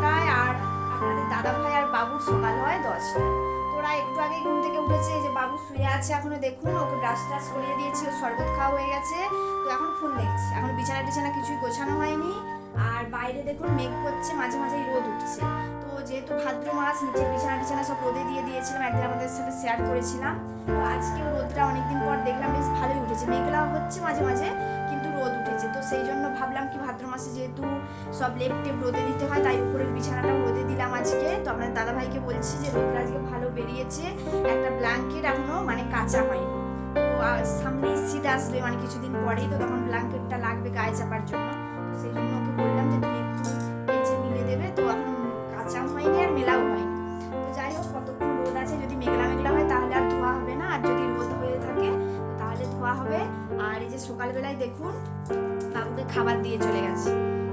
ছটায় আর আপনাদের দাদা ভাই আর বাবুর সকাল হয় দশটায়। তোরা একটু আগে ঘুম থেকে উঠেছে যে বাবু শুয়ে আছে এখনও দেখুন, ওকে ব্রাশ টাশ করিয়ে দিয়েছি শরবত খাওয়া হয়ে গেছে। তো এখন ফোন দেখছি। এখন বিছানা টিছানা কিছুই গোছানো হয়নি। আর বাইরে দেখুন মেঘ করছে, মাঝে মাঝেই রোদ উঠছে। তো যেহেতু ভাদ্র মাস নিচে বিছানা টিছানা সব রোদে দিয়ে দিয়েছিলাম, একদিন আমাদের সাথে শেয়ার করেছিলাম। তো আজকেও রোদটা অনেকদিন পর দেখলাম, বেশ ভালোই উঠেছে। মেঘলা হচ্ছে মাঝে মাঝে, কিন্তু রোদ উঠেছে। তো সেই জন্য ভাবলাম ভাদ্র মাসে যেহেতু সব লেপ টেপ রোদে দিতে হয়, তাই উপরের বিছানাটা রোদে দিলাম আজকে। তো আপনার দাদা ভাইকে বলছি যে রোদটা আজকে ভালো বেরিয়েছে, একটা ব্ল্যাঙ্কেট এখনও মানে কাঁচা হয়নি। তো সামনে শীত আসবে মানে কিছুদিন পরেই, তো তখন ব্ল্যাঙ্কেটটা লাগবে গায়ে চাপার জন্য। তো সেই জন্য ওকে বললাম যে তুমি একটু পেঁচে মিলে দেবে। তো এখন কাঁচাও হয়নি আর মেলাও হয়নি। তো যাই হোক, কতক্ষণ রোদ আছে, যদি মেঘলা মেঘলা হয় তাহলে আর ধোয়া হবে না। আর যদি রোদ হয়ে থাকে তাহলে ধোয়া হবে। আর এই যে সকালবেলায় দেখুন খাবার দিয়ে চলে গেছে।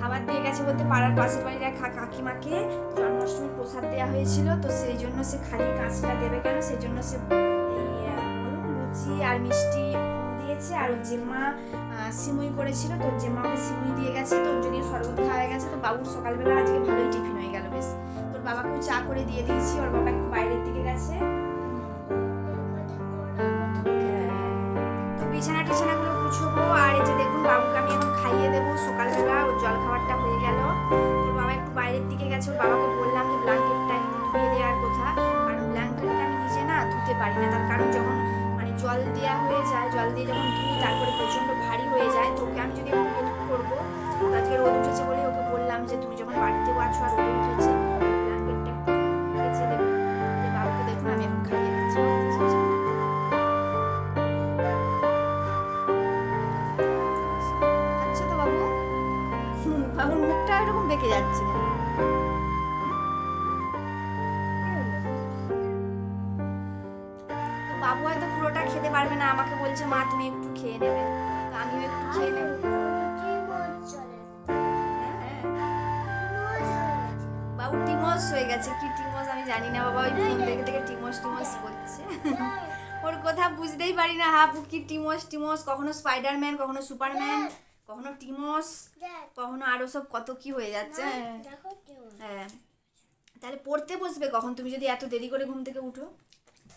খাবার দিয়ে গেছে বলতে পাড়ার পাশের বাড়ির এক কাকিমাকে জন্মাষ্টমীর প্রসাদ দেওয়া হয়েছিল। তো সেই জন্য সে খালি কাজটা দেবে কেন? সেই জন্য সে লুচি আর মিষ্টি দিয়েছে। আর ওর জেম্মা সিমুই করেছিল। তো জেম্মা ওকে সিমুই দিয়ে গেছে। তো ওর যদিও শরবত খাওয়া গেছে। তো বাবুর সকালবেলা আজকে ভালোই টিফিন হয়ে গেল, বেশ। তোর বাবাকেও চা করে দিয়ে দিয়েছি। ওর বাবা একটু বাইরের দিকে গেছে। খাইয়ে দেবো সকালবেলা ওর জল খাবারটা হয়ে গেল। তোর বাবা একটু বাইরের দিকে গেছে, ওর বাবাকে বললাম যে ব্ল্যাঙ্কেটটা একটু ধুয়ে দেওয়ার কথা। কারণ ব্ল্যাঙ্কেটটা আমি নিজে না ধুতে পারি না, তার কারণ যখন মানে জল দেওয়া হয়ে যায়, জল দিয়ে যখন বাবু হয়তো পুরোটা খেতে পারবে না, আমাকে বলছে, মা, তুমি একটু খেয়ে নেবে। আমিও একটু খেয়ে নেব। বাবু, টিমস হয়ে গেছে। কি টিমস আমি জানি না। বাবা ওই ফোন দেখে থেকে টিমস টিমস করছে। ওর কথা বুঝতেই পারি না। হাবু কি টিমস টিমস, কখনো স্পাইডারম্যান, কখনো সুপারম্যান, কখনো টিমস, কখনো আরও সব কত কি হয়ে যাচ্ছে। হ্যাঁ। তাহলে পড়তে বসবে কখন? তুমি যদি এত দেরি করে ঘুম থেকে উঠো।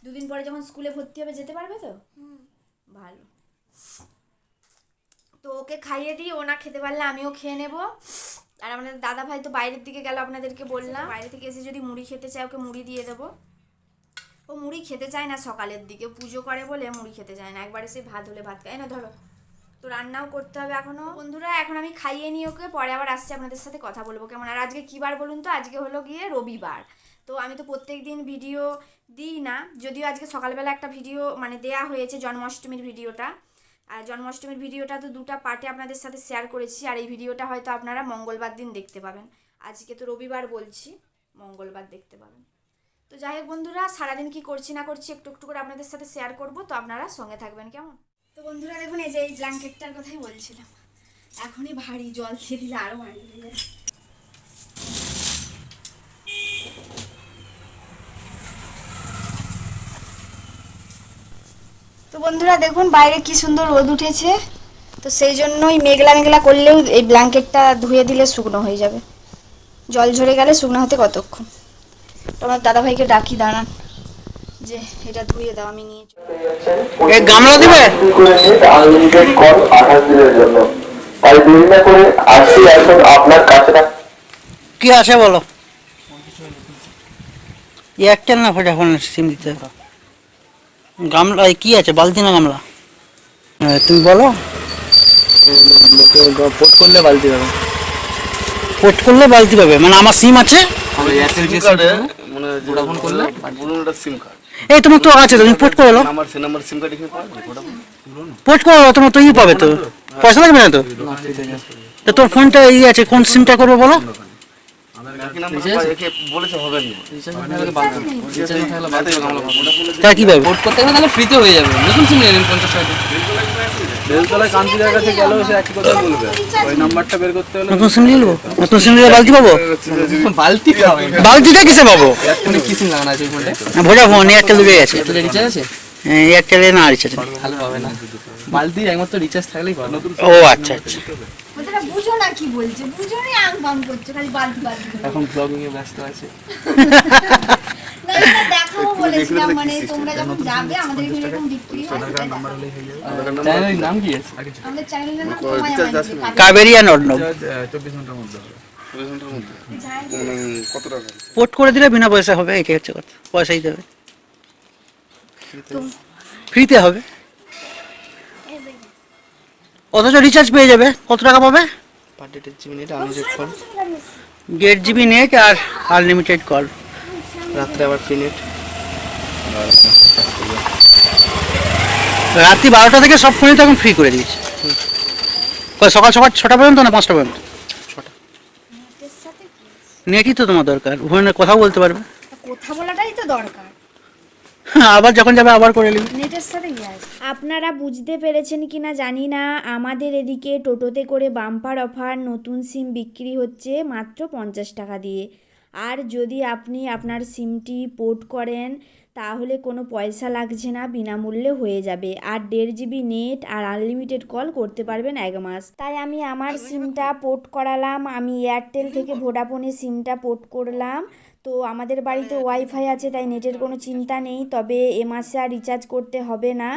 দুদিন পরে যখন স্কুলে ভর্তি হবে যেতে পারবে তো? ভালো। তো ওকে খাইয়ে দিই ও না খেতে পারলে আমিও খেয়ে নেব। আর আমাদের দাদা ভাই তো বাইরের দিকে গেল আপনাদেরকে বললাম। বাইরে থেকে এসে যদি মুড়ি খেতে চায় ওকে মুড়ি দিয়ে দেবো। ও মুড়ি খেতে চায় না সকালের দিকে পুজো করে বলে মুড়ি খেতে চায় না। একবারে এসে ভাত হলে ভাত খায়। না ধরো। তো রান্নাও করতে হবে এখনও বন্ধুরা এখন আমি খাইয়ে নিই ওকে পরে আবার আসছি আপনাদের সাথে কথা বলব কেমন। আর আজকে কী বার বলুন তো? আজকে হলো গিয়ে রবিবার। তো আমি তো প্রত্যেক দিন ভিডিও দিই না। যদিও আজকে সকালবেলা একটা ভিডিও মানে দেয়া হয়েছে জন্মাষ্টমীর ভিডিওটা আর জন্মাষ্টমীর ভিডিওটা তো দুটো পার্টে আপনাদের সাথে শেয়ার করেছি। আর এই ভিডিওটা হয়তো আপনারা মঙ্গলবার দিন দেখতে পাবেন। আজকে তো রবিবার বলছি, মঙ্গলবার দেখতে পাবেন। তো যাই হোক বন্ধুরা, সারাদিন কি করছি না করছি একটু একটু করে আপনাদের সাথে শেয়ার করব। তো আপনারা সঙ্গে থাকবেন কেমন? তো বন্ধুরা দেখুন, এই যে এই ব্ল্যাঙ্কেটটার কথাই বলছিলাম। এখনই ভারী জল দিয়ে দিলে আরও ভারী হয়ে যায় তো বন্ধুরা দেখুন বাইরে কি সুন্দর রোদ উঠেছে। তো সেই জন্যই মেঘলা মেঘলা করলেও এই ব্ল্যাঙ্কেটটা ধুয়ে দিলে শুকনো হয়ে যাবে। জল ঝরে গেলে শুকনো হতে কতক্ষণ? তো আমার দাদাভাইকে ডাকি দাঁড়ান। যে এটা ধুয়ে দাও আমি নিয়ে চলে গামলা দিবে? আনলিমিটেড কল আঠাশ দিনের জন্য তাই দেরি না করে আজই আসুন আপনার কাছে কি আছে বলো? এয়ারটেল না ভোডাফোন সিম দিতে হবে। গামলা কি আছে? বালতি না গামলা? হ্যাঁ, তুমি বলো। পোস্ট করলে বালতি হবে পোস্ট করলে বালতি পাবে? মানে আমার সিম আছে? মানে করলে? পুরোনো একটা সিম কার্ড এই তোমার তো আছে তুমি পোস্ট করে পাওয়া পোস্ট করে তোমার তো ই পাবে তো। পয়সা লাগবে না তো? তো তোর ফোনটা ই আছে কোন সিমটা করব বলো? কি পাবে পোর্ট করতে গেলে তাহলে ফ্রিতে হয়ে যাবে। নতুন সিম নিয়ে নিন পঞ্চাশ টাকা বেলতলায় কান্তিদার কাছে গেলেও সে একই কথা বলবে। ওই নাম্বারটা বের করতে হলে নতুন সিম নিয়ে নেব? নতুন সিম নিলে বালতি পাবো? বালতি বালতিটা কিসে পাবো? কি সিম লাগানো আছে ওই ফোনটা? ভোডাফোন এয়ারটেল দুটোই আছে। এয়ারটেলে রিচার্জ আছে? হ্যাঁ, এয়ারটেলে না রিচার্জ ভালো পাবে না। বালতি একমাত্র রিচার্জ থাকলেই ও আচ্ছা আচ্ছা। বুঝো না কি বলছে বুঝো না আং বাং করছে খালি বালতি বালতি করে। এখন ব্লগিং এ ব্যস্ত আছে। না এটা দেখাবো বলেছিলাম মানে তোমরা যখন যাবে আমাদের এখানে এরকম বিক্রি হয় সেটা দেখাবো। চ্যানেলের নাম কি আছে? আমাদের চ্যানেলের নাম তোমায় আমার দিকে কাজে- কাবেরি আর অর্ণব চব্বিশ ঘণ্টার মধ্যে হবে। চব্বিশ ঘণ্টার মধ্যে। যায়। মানে কত টাকা পোর্ট করে দিলে বিনা পয়সা হবে এটাই হচ্ছে কথা। পয়সাই দেবে। ফ্রিতে হবে। অথচ রিচার্জ পেয়ে যাবে। কত টাকা পাবে? Per day ten GB net unlimited call দেড় জিবি নেট আর আনলিমিটেড কল রাত্রে আবার ফ্রি নেট রাত্রি বারোটা থেকে সব ফোনই তো এখন ফ্রি করে দিয়েছে। কয় সকাল সকাল ছটা পর্যন্ত না পাঁচটা পর্যন্ত? ছটা? নেটই তো তোমার দরকার। ওখানে কথাও বলতে পারবে। কথা বলাটাই তো দরকার। আবার যখন যাবে আবার করে নিবি। নেটের সাথে আপনারা বুঝতে পেরেছেন কি না জানি না, আমাদের এদিকে টোটোতে করে বাম্পার অফার নতুন সিম বিক্রি হচ্ছে মাত্র পঞ্চাশ টাকা দিয়ে। আর যদি আপনি আপনার সিমটি পোর্ট করেন, তাহলে কোনো পয়সা লাগছে না, বিনামূল্যে হয়ে যাবে। আর দেড় জিবি নেট আর আনলিমিটেড কল করতে পারবেন এক মাস। তাই আমি আমার সিমটা পোর্ট করালাম, আমি এয়ারটেল থেকে ভোডাফোনে সিমটা পোর্ট করলাম। তো আমাদের বাড়িতে ওয়াইফাই আছে তাই নেটের কোনো চিন্তা নেই তবে এ মাসে আর রিচার্জ করতে হবে না।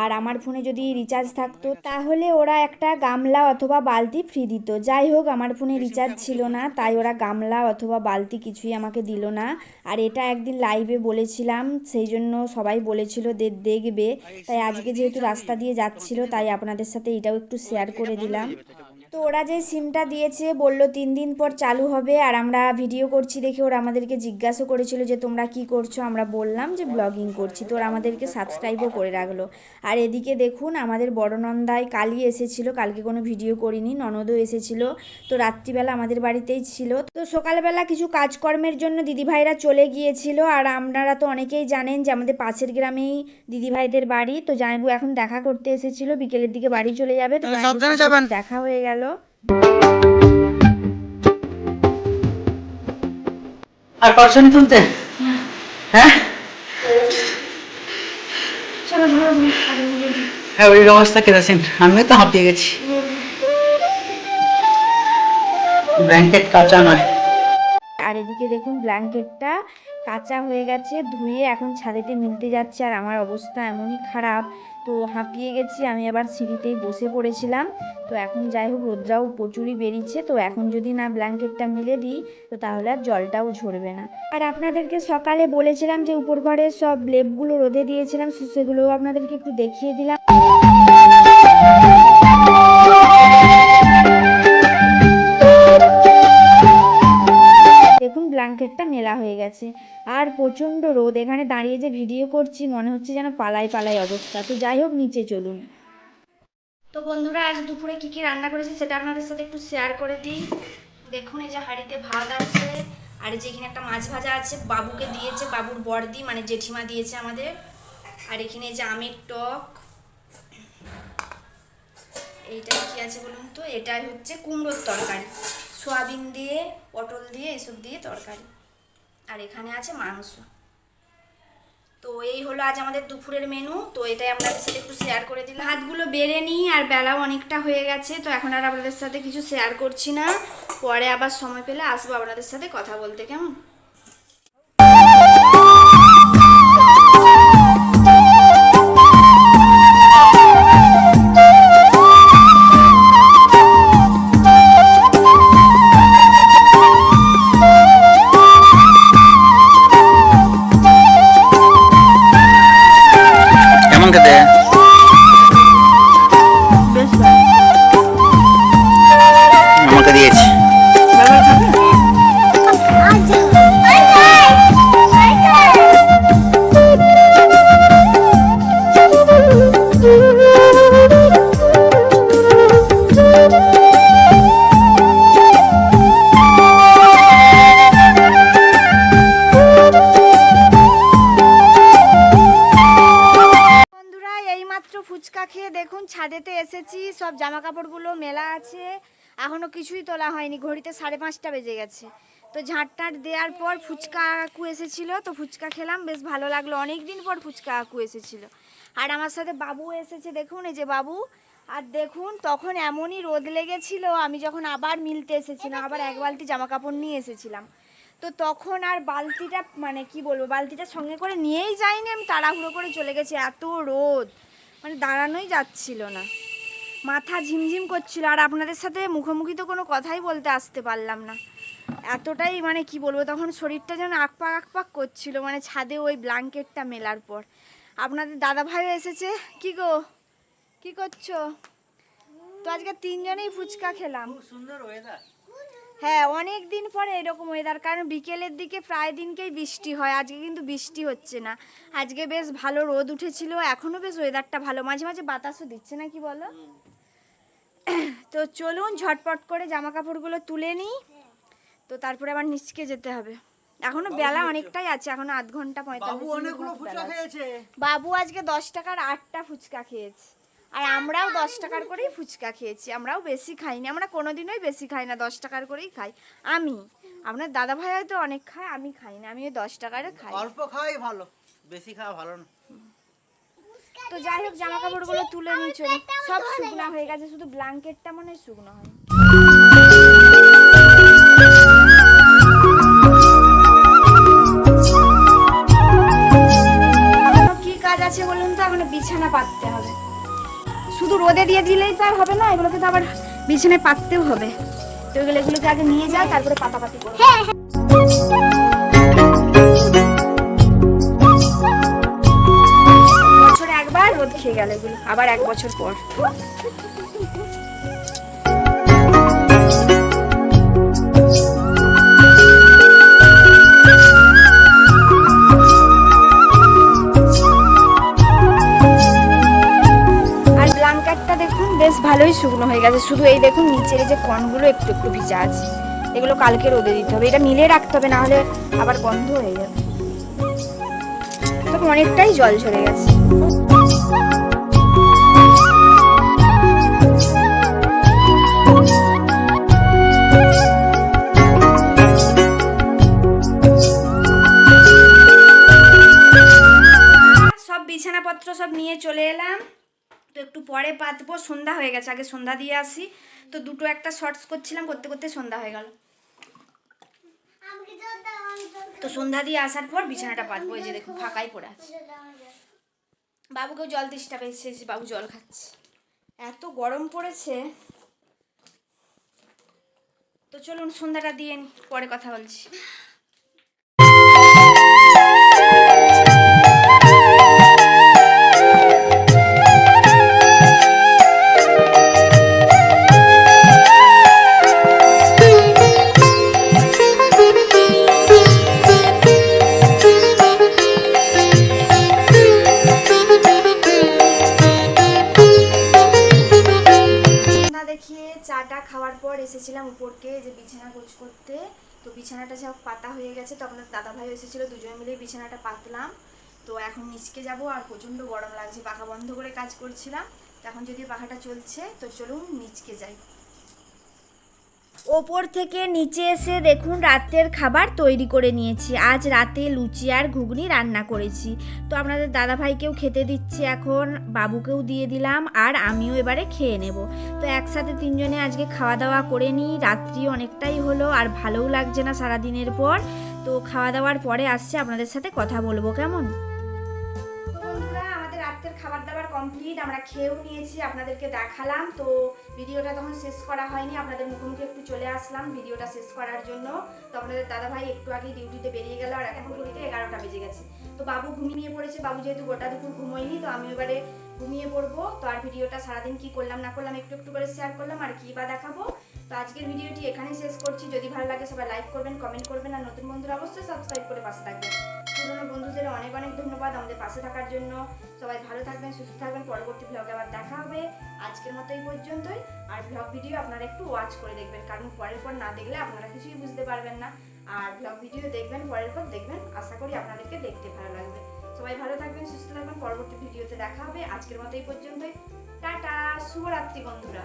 আর আমার ফোনে যদি রিচার্জ থাকতো তাহলে ওরা একটা গামলা অথবা বালতি ফ্রি দিত। যাই হোক আমার ফোনে রিচার্জ ছিল না তাই ওরা গামলা অথবা বালতি কিছুই আমাকে দিল না। আর এটা একদিন লাইভে বলেছিলাম সেই জন্য সবাই বলেছিল দে দেখবে। তাই আজকে যেহেতু রাস্তা দিয়ে যাচ্ছিল তাই আপনাদের সাথে এটাও একটু শেয়ার করে দিলাম। তো ওরা যে সিমটা দিয়েছে বলল তিন দিন পর চালু হবে আর আমরা ভিডিও করছি দেখে ওরা আমাদেরকে জিজ্ঞাসা করেছিল যে তোমরা কি করছ? আমরা বললাম যে ব্লগিং করছি। তো ওরা আমাদেরকে সাবস্ক্রাইবও করে রাখল। আর এদিকে দেখুন আমাদের বড় নন্দায় কালই এসেছিল। কালকে কোনো ভিডিও করিনি ননদও এসেছিল। তো রাত্রিবেলা আমাদের বাড়িতেই ছিল। তো সকালবেলা কিছু কাজকর্মের জন্য দিদিভাইরা চলে গিয়েছিল। আর আপনারা তো অনেকেই জানেন যে আমাদের পাশের গ্রামেই দিদিভাইদের বাড়ি। তো জানবু এখন দেখা করতে এসেছিল। বিকেলের দিকে বাড়ি চলে যাবে। তো। দেখা হয়ে গেল। আর পারছেন তুলতে? হ্যাঁ? হ্যাঁ ওই অবস্থা কেরাসিন আমিও তো হাঁপিয়ে গেছি। ব্ল্যাঙ্কেট কাঁচা নয়। আর এদিকে দেখুন ব্ল্যাঙ্কেটটা কাঁচা হয়ে গেছে, ধুয়ে এখন ছাদেতে মিলতে যাচ্ছে আর আমার অবস্থা এমনই খারাপ। তো হাঁপিয়ে গেছি, আমি আবার সিঁড়িতেই বসে পড়েছিলাম। তো এখন যাই হোক, রোদ্রাও প্রচুরই বেরিয়েছে। তো এখন যদি না ব্ল্যাঙ্কেটটা মিলে দিই, তো তাহলে আর জলটাও ঝরবে না। আর আপনাদেরকে সকালে বলেছিলাম যে উপর ঘরের সব লেপগুলো রোদে দিয়েছিলাম সেগুলোও আপনাদেরকে একটু দেখিয়ে দিলাম। ব্ল্যাঙ্কেটটা মেলা হয়ে গেছে। আর প্রচণ্ড রোদ, এখানে দাঁড়িয়ে যে ভিডিও করছি, মনে হচ্ছে যেন পালাই পালাই অবস্থা। তো যাই হোক, নিচে চলুন। তো বন্ধুরা, আজ দুপুরে কি কি রান্না করেছি সেটা আপনাদের সাথে একটু শেয়ার করে দিই। দেখুন, এই যে হাঁড়িতে ভাত আছে, আর যে এখানে একটা মাছ ভাজা আছে, বাবুকে দিয়েছে, বাবুর বড়দি মানে জেঠিমা দিয়েছে আমাদের। আর এখানে এই যে আমের টক। এইটা কি আছে বলুন তো? এটাই হচ্ছে কুমড়োর তরকারি। সোয়াবিন দিয়ে, পটল দিয়ে, এসব দিয়ে তরকারি। আর এখানে আছে মাংস। তো এই হলো আজ আমাদের দুপুরের মেনু তো এটাই আপনাদের সাথে একটু শেয়ার করে দিলাম। ভাতগুলো বেড়ে নিই, আর বেলাও অনেকটা হয়ে গেছে। তো এখন আর আপনাদের সাথে কিছু শেয়ার করছি না। পরে আবার সময় পেলে আসব আপনাদের সাথে কথা বলতে, কেমন? কেমন ফুচকা খেয়ে দেখুন, ছাদেতে এসেছি, সব জামা কাপড়গুলো মেলা আছে। এখনও কিছুই তোলা হয়নি, ঘড়িতে সাড়ে পাঁচটা বেজে গেছে। তো ঝাঁট টাট দেওয়ার পর ফুচকা কাকু এসেছিল, তো ফুচকা খেলাম, বেশ ভালো লাগল। অনেক দিন পর ফুচকা কাকু এসেছিল। আর আমার সাথে বাবু এসেছে, দেখুন, এই যে বাবু। আর দেখুন, তখন এমনই রোদ লেগেছিল, আমি যখন আবার মিলতে এসেছিলাম, আবার এক বালতি জামা কাপড় নিয়ে এসেছিলাম। তো তখন আর বালতিটা মানে কি বলব, বালতিটা সঙ্গে করে নিয়েই যাইনি, আমি তাড়াহুড়ো করে চলে গেছি, এত রোদ। মানে দাঁড়ানোই যাচ্ছিল না। মাথা ঝিমঝিম করছিল আর আপনাদের সাথে মুখোমুখি তো কোনো কথাই বলতে আসতে পারলাম না। এতটাই মানে কি বলব, তখন শরীরটা যেন আকপাক আকপাক করছিল মানে ছাদে ওই ব্ল্যাঙ্কেটটা মেলার পর। আপনাদের দাদা ভাইও এসেছে? কি গো? কি করছ? তো আজকে তিনজনেই ফুচকা খেলাম। সুন্দর ওয়েদার হ্যাঁ অনেক দিন পরে এরকম ওয়েদার কারণ বিকেলের দিকে প্রায় দিনকেই বৃষ্টি হয়। আজকে কিন্তু বৃষ্টি হচ্ছে না। আজকে বেশ ভালো রোদ উঠেছিল এখনও বেশ ওয়েদারটা ভালো। মাঝে মাঝে বাতাসও দিচ্ছে না কি বলো? তো চলুন ঝটপট করে জামা কাপড়গুলো তুলে নিই। তো তারপরে আবার নিচকে যেতে হবে। এখনও বেলা অনেকটাই আছে এখনও আধ ঘণ্টা পঁয়তাল্লিশ। বাবু আজকে দশ টাকার আটটা ফুচকা খেয়েছে। আর আমরাও দশ টাকার করেই ফুচকা খেয়েছি আমরাও বেশি খাইনি আমরা কোনো কোনোদিনই বেশি খাই না দশ টাকার করেই খাই। আমি আপনার দাদা ভাই হয়তো অনেক খায় আমি খাই না আমি ওই দশ টাকারে খাই। অল্প খাওয়াই ভালো বেশি খাওয়া ভালো না। তো যাই হোক জামা কাপড়গুলো তুলে নিয়ে চলো সব শুকনো হয়ে গেছে শুধু ব্ল্যাঙ্কেটটা মনে হয় শুকনো হয় কি কাজ আছে বলুন তো? এখন বিছানা পাততে হবে। শুধু রোদে দিয়ে দিলেই তো আর হবে না এগুলোকে তো আবার বিছানায় পাততেও হবে। তো এগুলো এগুলোকে আগে নিয়ে যাও তারপরে পাতাপাতি করো। বছরে একবার রোদ খেয়ে গেল এগুলো আবার এক বছর পর। ভালোই শুকনো হয়ে গেছে। শুধু এই দেখুন, নিচের যে কনগুলো একটু একটু ভিজা আছে। এগুলো কালকে রোদে দিতে হবে। এটা মিলে রাখতে হবে, না হলে আবার বন্ধ হয়ে যাবে। তবে অনেকটাই জল ঝরে গেছে। পরে পাতবো সন্ধ্যা হয়ে গেছে, আগে সন্ধ্যা দিয়ে আসি। তো দুটো একটা শর্টস করছিলাম, করতে করতে সন্ধ্যা হয়ে গেল। তো সন্ধ্যা দিয়ে আসার পর বিছানাটা পাতবো এই যে দেখুন, ফাঁকাই পড়ে আছে। বাবুকেও জল তেষ্টা পেয়েছে বাবু জল খাচ্ছে। এত গরম পড়েছে। তো চলুন, সন্ধ্যাটা দিয়ে পরে কথা বলছি। দেখিয়ে চাটা খাওয়ার পর এসেছিলাম উপরকে যে বিছানা গোছ করতে। তো বিছানাটা সব পাতা হয়ে গেছে, তো আপনার দাদা ভাই এসেছিল, দুজনে মিলে বিছানাটা পাতলাম। তো এখন নিচকে যাব আর প্রচণ্ড গরম লাগছে, পাখা বন্ধ করে কাজ করছিলাম। এখন যদি পাখাটা চলছে, তো চলুন নিচকে যাই। ওপর থেকে নিচে এসে দেখুন রাতের খাবার তৈরি করে নিয়েছি। আজ রাতে লুচি আর ঘুগনি রান্না করেছি। তো আপনাদের দাদাভাইকেও খেতে দিচ্ছি এখন, বাবুকেও দিয়ে দিলাম, আর আমিও এবারে খেয়ে নেব। তো একসাথে তিনজনে আজকে খাওয়া দাওয়া করে নিই। রাত্রি অনেকটাই হলো, আর ভালোও লাগছে না সারাদিনের পর। তো খাওয়া দাওয়ার পরে আসছে, আপনাদের সাথে কথা বলব। কেমন? কমপ্লিট আমরা খেয়েও নিয়েছি, আপনাদেরকে দেখালাম। তো ভিডিওটা তখন শেষ করা হয়নি, আপনাদের মুখোমুখি একটু চলে আসলাম ভিডিওটা শেষ করার জন্য। তো আপনাদের দাদা ভাই একটু আগে ডিউটিতে বেরিয়ে গেল, আর এখন ঘড়িতে এগারোটা বেজে গেছে। তো বাবু ঘুমিয়ে পড়েছে, বাবু যেহেতু গোটা দুপুর ঘুমোয়নি, তো আমি এবারে ঘুমিয়ে পড়ব। তো আর ভিডিওটা সারাদিন কি করলাম, না করলাম, একটু একটু করে শেয়ার করলাম, আর কি বা দেখাবো। তো আজকের ভিডিওটি এখানেই শেষ করছি। যদি ভালো লাগে সবাই লাইক করবেন কমেন্ট করবেন, আর নতুন বন্ধুরা অবশ্যই সাবস্ক্রাইব করে পাশে থাকবেন। পুরনো বন্ধুদের অনেক অনেক ধন্যবাদ আমাদের পাশে থাকার জন্য। সবাই ভালো থাকবেন, সুস্থ থাকবেন। পরবর্তী ব্লগে আবার দেখা হবে। আজকের মতো এই পর্যন্তই। আর ব্লগ ভিডিও আপনারা একটু ওয়াচ করে দেখবেন, কারণ পরের পর না দেখলে আপনারা কিছুই বুঝতে পারবেন না। আর ব্লগ ভিডিও দেখবেন, পরের পর দেখবেন। আশা করি আপনাদেরকে দেখতে ভালো লাগবে। সবাই ভালো থাকবেন, সুস্থ থাকবেন। পরবর্তী ভিডিওতে দেখা হবে। আজকের মতো এই পর্যন্তই। টাটা, শুভরাত্রি বন্ধুরা।